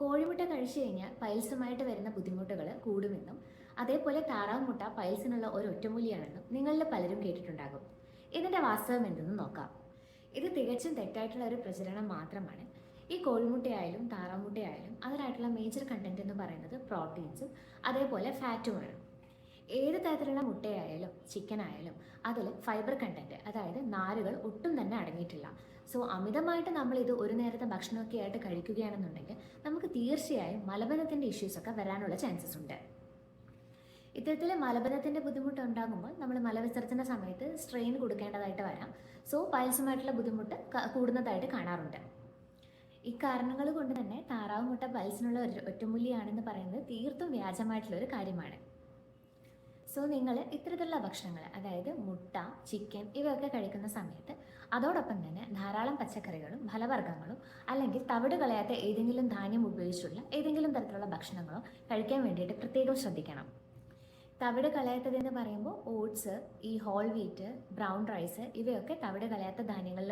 കോഴിമുട്ട കഴിച്ചു കഴിഞ്ഞാൽ പൈൽസുമായിട്ട് വരുന്ന ബുദ്ധിമുട്ടുകൾ കൂടുമെന്നും അതേപോലെ താറാവ് മുട്ട പൈൽസിനുള്ള ഒരു ഒറ്റമൂലിയാണെന്നും നിങ്ങളിൽ പലരും കേട്ടിട്ടുണ്ടാകും. ഇതിന്റെ വാസ്തവം എന്തെന്ന് നോക്കാം. ഇത് തികച്ചും തെറ്റായിട്ടുള്ള ഒരു പ്രചരണം മാത്രമാണ്. ഈ കോഴിമുട്ടയായാലും താറാമുട്ടയായാലും അതിനായിട്ടുള്ള മേജർ കണ്ടന്റ് എന്ന് പറയുന്നത് പ്രോട്ടീൻസും അതേപോലെ ഫാറ്റുമാണ്. ഏത് തരത്തിലുള്ള മുട്ടയായാലും ചിക്കൻ ആയാലും അതിൽ ഫൈബർ കണ്ടന്റ് അതായത് നാരുകൾ ഒട്ടും തന്നെ അടങ്ങിയിട്ടില്ല. സോ അമിതമായിട്ട് നമ്മൾ ഇത് ഒരു നേരത്തെ ഭക്ഷണമൊക്കെ ആയിട്ട് കഴിക്കുകയാണെന്നുണ്ടെങ്കിൽ നമുക്ക് തീർച്ചയായും മലബന്ധത്തിന്റെ ഇഷ്യൂസ് ഒക്കെ വരാനുള്ള ചാൻസസ് ഉണ്ട്. ഇത്തരത്തിൽ മലബന്ധത്തിന്റെ ബുദ്ധിമുട്ട് ഉണ്ടാകുമ്പോൾ നമ്മൾ മലവിസർജന സമയത്ത് സ്ട്രെയിൻ കൊടുക്കേണ്ടതായിട്ട് വരാം. സോ പൈൽസുമായിട്ടുള്ള ബുദ്ധിമുട്ട് കൂടുന്നതായിട്ട് കാണാറുണ്ട്. ഈ കാരണങ്ങൾ കൊണ്ട് തന്നെ താറാവ് മുട്ട പൈൽസിനുള്ള ഒരു ഒറ്റമൂലിയാണെന്ന് പറയുന്നത് തീർത്തും വ്യാജമായിട്ടുള്ള ഒരു കാര്യമാണ്. സോ നിങ്ങൾ ഇത്തരത്തിലുള്ള ഭക്ഷണങ്ങൾ അതായത് മുട്ട ചിക്കൻ ഇവയൊക്കെ കഴിക്കുന്ന സമയത്ത് അതോടൊപ്പം തന്നെ ധാരാളം പച്ചക്കറികളും ഫലവർഗങ്ങളും അല്ലെങ്കിൽ തവിട് കളയാത്ത ഏതെങ്കിലും ധാന്യം ഉപയോഗിച്ചുള്ള ഏതെങ്കിലും തരത്തിലുള്ള ഭക്ഷണങ്ങളോ കഴിക്കാൻ വേണ്ടിയിട്ട് പ്രത്യേകം ശ്രദ്ധിക്കണം. തവിട് കളയാത്തതെന്ന് പറയുമ്പോൾ ഓട്സ് ഈ ഹോൾ വീറ്റ് ബ്രൗൺ റൈസ് ഇവയൊക്കെ തവിട് കളയാത്ത ധാന്യങ്ങളിൽ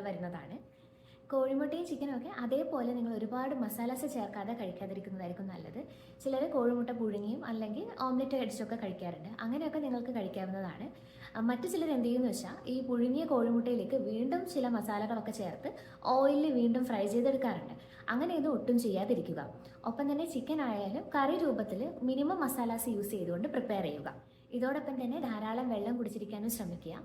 കോഴിമുട്ടയും ചിക്കനും ഒക്കെ അതേപോലെ നിങ്ങൾ ഒരുപാട് മസാലാസ് ചേർക്കാതെ കഴിക്കാതിരിക്കുന്നതായിരിക്കും നല്ലത്. ചിലർ കോഴിമുട്ട പുഴുങ്ങിയും അല്ലെങ്കിൽ ഓംലെറ്റ് അടിച്ചൊക്കെ കഴിക്കാറുണ്ട്. അങ്ങനെയൊക്കെ നിങ്ങൾക്ക് കഴിക്കാവുന്നതാണ്. മറ്റു ചിലർ എന്ത് ചെയ്യുമെന്ന് വെച്ചാൽ ഈ പുഴുങ്ങിയ കോഴിമുട്ടയിലേക്ക് വീണ്ടും ചില മസാലകളൊക്കെ ചേർത്ത് ഓയിലിൽ വീണ്ടും ഫ്രൈ ചെയ്തെടുക്കാറുണ്ട്. അങ്ങനെ ഇത് ഒട്ടും ചെയ്യാതിരിക്കുക. ഒപ്പം തന്നെ ചിക്കൻ ആയാലും കറി രൂപത്തിൽ മിനിമം മസാലാസ് യൂസ് ചെയ്തുകൊണ്ട് പ്രിപ്പയർ ചെയ്യുക. ഇതോടൊപ്പം തന്നെ ധാരാളം വെള്ളം കുടിച്ചിരിക്കാനും ശ്രമിക്കുക.